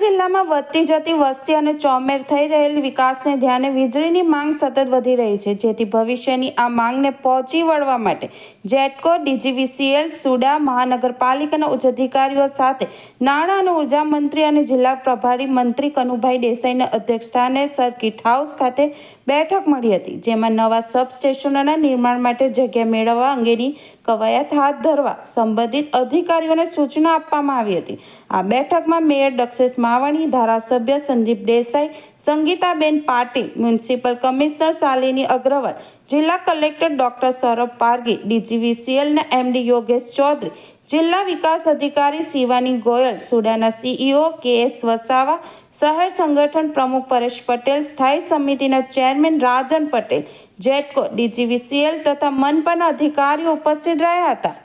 જિલ્લામાં વધતી જતી વસ્તી અને ચોમેર થઈ રહેલ વિકાસને ધ્યાને વીજળીની માંગ સતત વધી રહી છે, જેથી ભવિષ્યની આ માંગને પહોંચી વળવા માટે જેટકો, ડીજીવીસીએલ, સુડા, મહાનગરપાલિકાના ઉચ્ચ અધિકારીઓ સાથે નાણાં અને ઊર્જા મંત્રી અને જિલ્લા પ્રભારી મંત્રી કનુભાઈ દેસાઈના અધ્યક્ષસ્થાને સર્કિટ હાઉસ ખાતે બેઠક મળી હતી, જેમાં નવા સબસ્ટેશનોના નિર્માણ માટે જગ્યા મેળવવા અંગેની કવાયત હાથ ધરવા સંબંધિત અધિકારીઓને સૂચના આપવામાં આવી હતી. આ બેઠકમાં મેયર દક્ષેશ માવાણી, ધારાસભ્ય સંદીપ દેસાઈ, સંગીતાબેન પાટીલ, મ્યુનિસિપલ કમિશનર શાલિની અગ્રવાલ, જિલ્લા કલેક્ટર ડોક્ટર સૌરભ પારગી ડીજીવીસીએલના એમડી યોગેશ ચૌધરી, જિલ્લા વિકાસ અધિકારી શિવાની ગોયલ, સુડાના સીઈઓ કે એસ વસાવા, શહેર સંગઠન પ્રમુખ પરેશ પટેલ, સ્થાયી સમિતિના ચેરમેન રાજન પટેલ, જેટકો, ડીજીવીસીએલ તથા મનપાના અધિકારીઓ ઉપસ્થિત રહ્યા હતા.